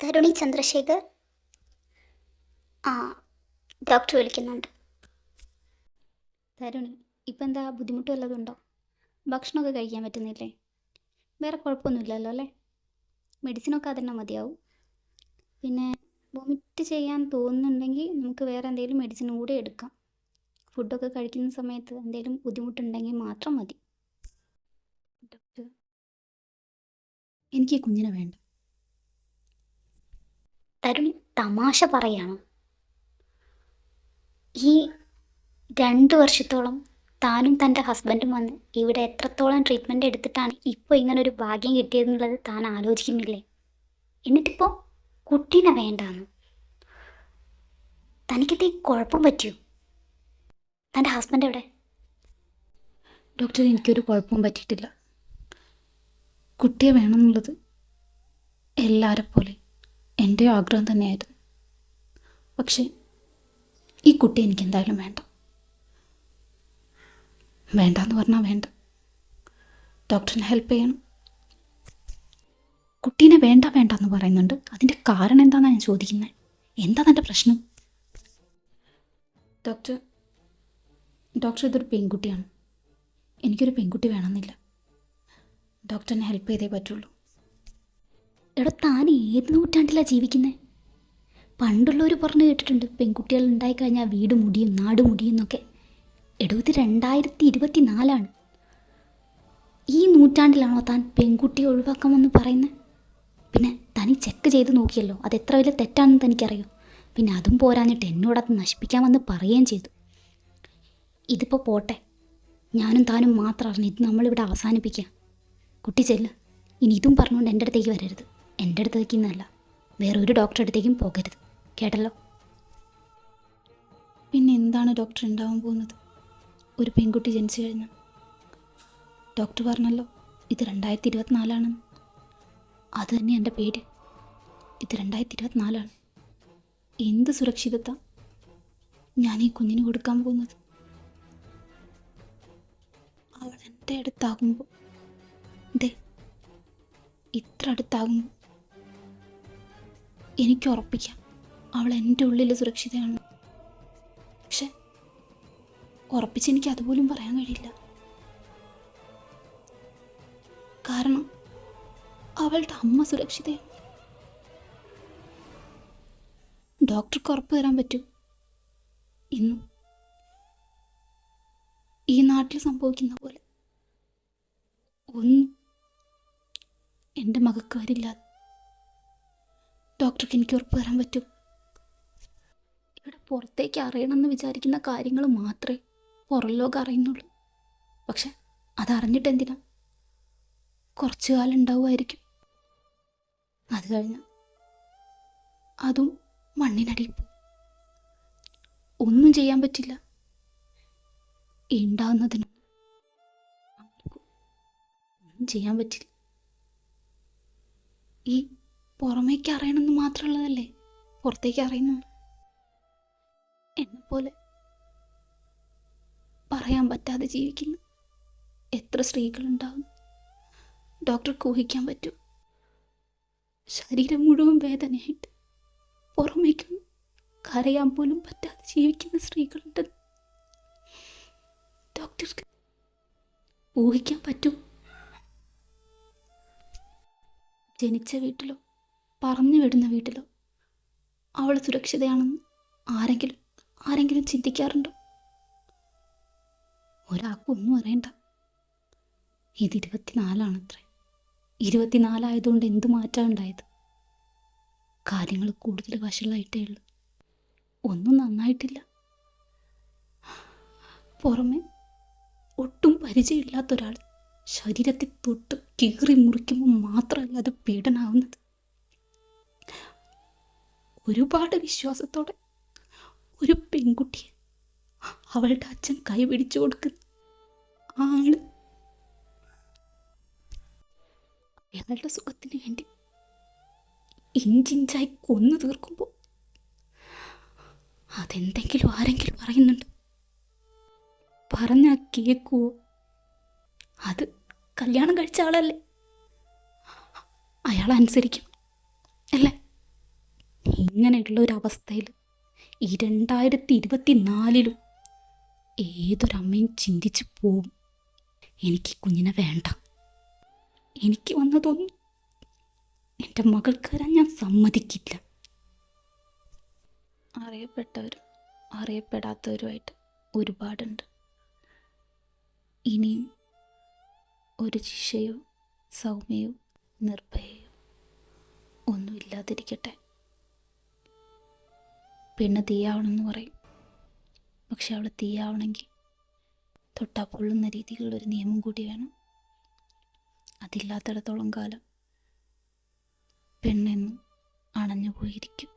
തരുണി ചന്ദ്രശേഖർ. ആ ഡോക്ടർ വിളിക്കുന്നുണ്ട്. തരുണി ഇപ്പം എന്താ ബുദ്ധിമുട്ട് വല്ലതുണ്ടോ? ഭക്ഷണമൊക്കെ കഴിക്കാൻ പറ്റുന്നില്ലേ? വേറെ കുഴപ്പമൊന്നുമില്ലല്ലോ അല്ലേ? മെഡിസിനൊക്കെ അതന്നെ മതിയാവും. പിന്നെ വൊമിറ്റ് ചെയ്യാൻ തോന്നുന്നുണ്ടെങ്കിൽ നമുക്ക് വേറെ എന്തെങ്കിലും മെഡിസിൻ കൂടെ എടുക്കാം. ഫുഡൊക്കെ കഴിക്കുന്ന സമയത്ത് എന്തെങ്കിലും ബുദ്ധിമുട്ടുണ്ടെങ്കിൽ മാത്രം മതി ഡോക്ടർ എനിക്ക് ഈ കുഞ്ഞിനെ വേണ്ട. തരുണി തമാശ പറയാണ്. ഈ രണ്ട് വർഷത്തോളം താനും തന്റെ ഹസ്ബൻഡും വന്ന് ഇവിടെ എത്രത്തോളം ട്രീറ്റ്മെന്റ് എടുത്തിട്ടാണ് ഇപ്പോൾ ഇങ്ങനെ ഒരു ഭാഗ്യം കിട്ടിയതെന്നുള്ളത് താൻ ആലോചിക്കുന്നില്ലേ? എന്നിട്ടിപ്പോൾ കുട്ടീനെ വേണ്ടാന്ന്. തനിക്കെന്തേ കുഴപ്പം പറ്റിയോ? തന്റെ ഹസ്ബൻഡ് എവിടെ? ഡോക്ടർ എനിക്കൊരു കുഴപ്പവും പറ്റിയിട്ടില്ല. കുട്ടിയെ വേണമെന്നുള്ളത് എല്ലാവരെ പോലെ എന്റെ ആഗ്രഹം തന്നെയായിരുന്നു. പക്ഷേ ഈ കുട്ടി എനിക്ക് എന്തായാലും വേണ്ട. വേണ്ട എന്ന് പറഞ്ഞാൽ വേണ്ട. ഡോക്ടറിനെ ഹെൽപ്പ് ചെയ്യണം. കുട്ടീനെ വേണ്ട വേണ്ട എന്ന് പറയുന്നുണ്ട്. അതിന്റെ കാരണം എന്താണെന്ന് ഞാൻ ചോദിക്കുന്നത് എന്താ തന്റെ പ്രശ്നം? ഡോക്ടർ ഡോക്ടർ ഇതൊരു പെൺകുട്ടിയാണ്. എനിക്കൊരു പെൺകുട്ടി വേണമെന്നില്ല. ഡോക്ടറിനെ ഹെൽപ്പ് ചെയ്തേ പറ്റുള്ളൂ. എടാ താൻ ഏത് നൂറ്റാണ്ടിലാണ് ജീവിക്കുന്നത് പണ്ടുള്ളവർ പറഞ്ഞു കേട്ടിട്ടുണ്ട് പെൺകുട്ടികൾ ഉണ്ടായിക്കഴിഞ്ഞാൽ വീട് മുടിയും നാട് മുടിയും എന്നൊക്കെ. എടോ ഇത് രണ്ടായിരത്തി ഇരുപത്തി നാലാണ് ഈ നൂറ്റാണ്ടിലാണോ താൻ പെൺകുട്ടിയെ ഒഴിവാക്കാമെന്ന് പറയുന്നത് പിന്നെ തനി ചെക്ക് ചെയ്ത് നോക്കിയല്ലോ അത് എത്ര വലിയ തെറ്റാണെന്ന് തനിക്കറിയോ? പിന്നെ അതും പോരാഞ്ഞിട്ട് എന്നോട് എന്നോടത് നശിപ്പിക്കാമെന്ന് പറയുകയും ചെയ്തു. ഇതിപ്പോൾ പോട്ടെ. ഞാനും താനും മാത്രം ഇത് നമ്മളിവിടെ അവസാനിപ്പിക്കാം. കുട്ടി ചെല്ല്. ഇനി ഇതും പറഞ്ഞുകൊണ്ട് എന്റെ അടുത്തേക്ക് വരരുത്. എന്റെ അടുത്തേക്ക് ഇന്നല്ല വേറെ ഒരു ഡോക്ടറെ അടുത്തേക്കും പോകരുത്. കേട്ടല്ലോ? പിന്നെ എന്താണ് ഡോക്ടർ ഉണ്ടാവാൻ പോകുന്നത്? ഒരു പെൺകുട്ടി ജനിച്ചു കഴിഞ്ഞാൽ. ഡോക്ടർ പറഞ്ഞല്ലോ ഇത് രണ്ടായിരത്തി ഇരുപത്തിനാലാണെന്ന് അത് തന്നെ എന്റെ പേര്. ഇത് രണ്ടായിരത്തി ഇരുപത്തിനാലാണ് എന്ത് സുരക്ഷിതത്വ? ഞാൻ ഈ കുഞ്ഞിന് കൊടുക്കാൻ പോകുന്നത്. അവൾ എന്റെ അടുത്താകുമ്പോൾ ഇത്ര അടുത്താകുമ്പോൾ എനിക്ക് ഉറപ്പിക്കാം അവൾ എന്റെ ഉള്ളിൽ സുരക്ഷിതയാണ്. പക്ഷെ ഉറപ്പിച്ച് എനിക്ക് അതുപോലും പറയാൻ കഴിയില്ല. കാരണം അവളുടെ അമ്മ സുരക്ഷിതയാണ്. ഡോക്ടർക്ക് ഉറപ്പ് തരാൻ പറ്റൂ. ഇന്നും ഈ നാട്ടിൽ സംഭവിക്കുന്ന പോലെ ഒന്നും എന്റെ മകൾക്ക് വരില്ല ഡോക്ടർക്ക് എനിക്ക് ഉറപ്പ് തരാൻ പറ്റും. ഇവിടെ പുറത്തേക്ക് അറിയണമെന്ന് വിചാരിക്കുന്ന കാര്യങ്ങൾ മാത്രമേ പുറം ലോകം അറിയുന്നുള്ളൂ. പക്ഷെ അതറിഞ്ഞിട്ട് എന്തിനാ? കുറച്ചു കാലം ഉണ്ടാവുമായിരിക്കും. അത് കഴിഞ്ഞാൽ അതും മണ്ണിനടിയിൽ ഒന്നും ചെയ്യാൻ പറ്റില്ല. ഉണ്ടാവുന്നതിനും ഒന്നും ചെയ്യാൻ പറ്റില്ല. ഈ പുറമേക്ക് അറിയണമെന്ന് മാത്രമുള്ളതല്ലേ? പുറത്തേക്ക് അറിയുന്നു എന്നെപ്പോലെ പറയാൻ പറ്റാതെ ജീവിക്കുന്നു. എത്ര സ്ത്രീകളുണ്ടാവും? ഡോക്ടർക്ക് ഊഹിക്കാൻ പറ്റും. ശരീരം മുഴുവൻ വേദനയായിട്ട് പുറമേക്കൊന്നും കരയാൻ പോലും പറ്റാതെ ജീവിക്കുന്ന സ്ത്രീകളുണ്ട് ഡോക്ടർക്ക് ഊഹിക്കാൻ പറ്റും. ജനിച്ച വീട്ടിലോ പറഞ്ഞു വിടുന്ന വീട്ടിലോ അവൾ സുരക്ഷിതയാണെന്ന് ആരെങ്കിലും ആരെങ്കിലും ചിന്തിക്കാറുണ്ടോ? ഒരാൾക്കൊന്നും അറിയണ്ട. ഇത് ഇരുപത്തിനാലാണത്രേ. ഇരുപത്തിനാലായതുകൊണ്ട് എന്ത് മാറ്റം ഉണ്ടായത്? കാര്യങ്ങൾ കൂടുതൽ വഷളായിട്ടേ ഉള്ളൂ. ഒന്നും നന്നായിട്ടില്ല. പുറമെ ഒട്ടും പരിചയമില്ലാത്ത ഒരാൾ ശരീരത്തെ തൊട്ട് കീറി മുറിക്കുമ്പോൾ മാത്രമല്ല അത് പീഡനാവുന്നത്. ഒരുപാട് വിശ്വാസത്തോടെ ഒരു പെൺകുട്ടിയെ അവളുടെ അച്ഛൻ കൈ പിടിച്ചു കൊടുക്കുന്ന ആൾ അയാളുടെ സുഖത്തിന് വേണ്ടി ഇഞ്ചിഞ്ചായി കൊന്നു തീർക്കുമ്പോൾ അതെന്തെങ്കിലും ആരെങ്കിലും പറയുന്നുണ്ട്? പറഞ്ഞാൽ കേക്കുവോ അത് കല്യാണം കഴിച്ച ആളല്ലേ? അയാൾ അനുസരിക്കും അല്ലേ? ഇങ്ങനെയുള്ള ഒരു അവസ്ഥയിൽ ഈ രണ്ടായിരത്തി ഇരുപത്തി നാലിലും ഏതൊരമ്മയും ചിന്തിച്ചു പോവും. എനിക്ക് കുഞ്ഞിനെ വേണ്ട. എനിക്ക് വന്നതൊന്നും എന്റെ മകൾക്ക് വരാൻ ഞാൻ സമ്മതിക്കില്ല. അറിയപ്പെട്ടവരും അറിയപ്പെടാത്തവരുമായിട്ട് ഒരുപാടുണ്ട്. ഇനിയും ഒരു ജിഷയോ സൗമ്യയോ നിർഭയയോ ഒന്നുമില്ലാതിരിക്കട്ടെ. പെണ്ണ് തീയാവണമെന്ന് പറയും. പക്ഷെ അവൾ തീയാവണമെങ്കിൽ തൊട്ടാ പൊള്ളുന്ന രീതിയിലുള്ളൊരു നിയമം കൂടി വേണം. അതില്ലാത്തിടത്തോളം കാലം പെണ്ണെന്നും അണഞ്ഞു പോയിരിക്കും